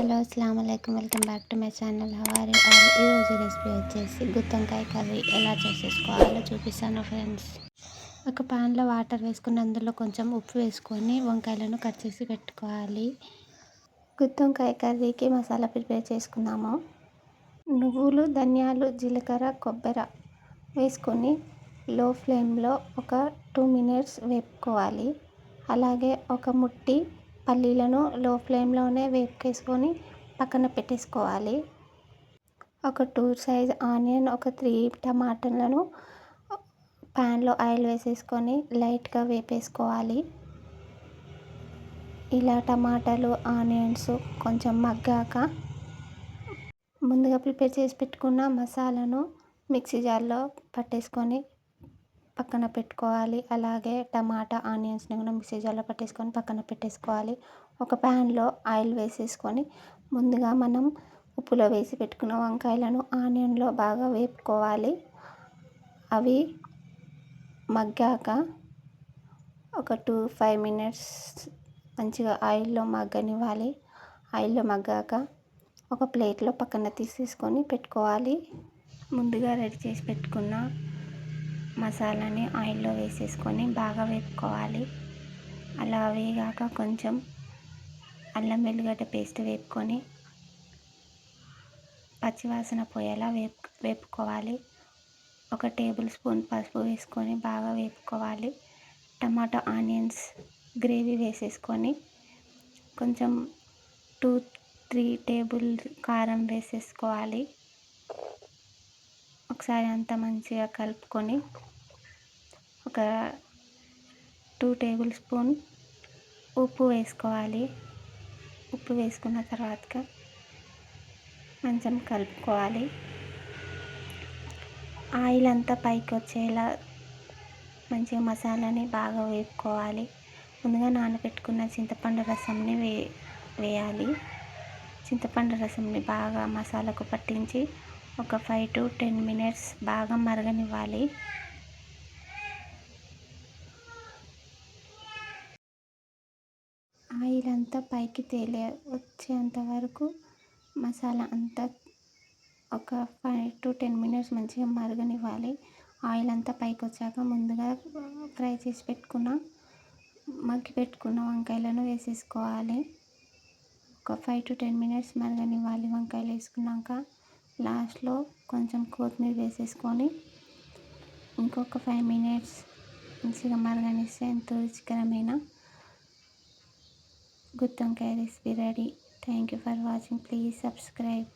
Hello అస్సలం అయికం welcome back to my channel. హవారి ఈరోజు రెసిపీ వచ్చేసి గుత్తంకాయ కర్రీ. ఎలా చేసేసుకోవాలో చూపిస్తాను ఫ్రెండ్స్. ఒక ప్యాన్లో వాటర్ వేసుకుని అందులో కొంచెం ఉప్పు వేసుకొని వంకాయలను కట్ చేసి పెట్టుకోవాలి. గుత్తంకాయ కర్రీకి మసాలా ప్రిపేర్ చేసుకున్నాము నువ్వులు ధనియాలు జీలకర్ర కొబ్బరి వేసుకొని లో ఫ్లేమ్లో ఒక టూ మినిట్స్ వేపుకోవాలి. అలాగే ఒక ముట్టి పల్లీలను లో ఫ్లేమ్లోనే వేపుకేసుకొని పక్కన పెట్టేసుకోవాలి. ఒక టూ సైజ్ ఆనియన్ ఒక త్రీ టమాటాలను ప్యాన్లో ఆయిల్ వేసేసుకొని లైట్గా వేపేసుకోవాలి. ఇలా టమాటాలు ఆనియన్స్ కొంచెం మగ్గాక ముందుగా ప్రిపేర్ చేసి పెట్టుకున్న మసాలాను మిక్సీ జార్లో పట్టేసుకొని పక్కన పెట్టుకోవాలి. అలాగే టమాటా ఆనియన్స్ని కూడా మిక్సీ జార్లో పట్టేసుకొని పక్కన పెట్టేసుకోవాలి. ఒక ప్యాన్లో ఆయిల్ వేసేసుకొని ముందుగా మనం ఉప్పులో వేసి పెట్టుకున్న వంకాయలను ఆనియన్లో బాగా వేపుకోవాలి. అవి మగ్గాక ఒక టూ ఫైవ్ మినిట్స్ మంచిగా ఆయిల్లో మగ్గనివ్వాలి. ఆయిల్లో మగ్గాక ఒక ప్లేట్లో పక్కన తీసేసుకొని పెట్టుకోవాలి. ముందుగా రెడీ చేసి పెట్టుకున్న మసాలాని ఆయిల్లో వేసేసుకొని బాగా వేపుకోవాలి. అలా వేగాక కొంచెం అల్లం వెల్లిగడ్డ పేస్ట్ వేపుకొని పచ్చివాసన పోయేలా వేపు వేపుకోవాలి. ఒక టేబుల్ స్పూన్ పసుపు వేసుకొని బాగా వేపుకోవాలి. టమాటా ఆనియన్స్ గ్రేవీ వేసేసుకొని కొంచెం టూ త్రీ టేబుల్ కారం వేసేసుకోవాలి. ఒకసారి అంతా మంచిగా కలుపుకొని ఒక టూ టేబుల్ స్పూన్ ఉప్పు వేసుకోవాలి. ఉప్పు వేసుకున్న తర్వాత కొంచెం కలుపుకోవాలి. ఆయిల్ అంతా పైకి వచ్చేలా మంచిగా మసాలాని బాగా వేపుకోవాలి. ముందుగా నానబెట్టుకున్న చింతపండు రసంని వే వేయాలి. చింతపండు రసంని బాగా మసాలాకు పట్టించి ఒక ఫైవ్ టు టెన్ మినిట్స్ బాగా మరగనివ్వాలి. ఆయిల్ అంతా పైకి తేలే వచ్చేంత వరకు మసాలా అంతా ఒక ఫైవ్ టు టెన్ మినిట్స్ మంచిగా మరగనివ్వాలి. ఆయిల్ అంతా పైకి వచ్చాక ముందుగా ఫ్రై చేసి పెట్టుకున్న మగ్గి పెట్టుకున్న వంకాయలను వేసేసుకోవాలి. ఒక ఫైవ్ టు టెన్ మినిట్స్ మరగనివ్వాలి వంకాయలు వేసుకున్నాక. లాస్ట్లో కొంచెం కొత్తిమీర వేసేసుకొని ఇంకొక ఫైవ్ మినిట్స్ మంచిగా మరగనిస్తే ఎంతో రుచికరమైన గుత్తొంకాయ recipe ready. Thank you for watching please subscribe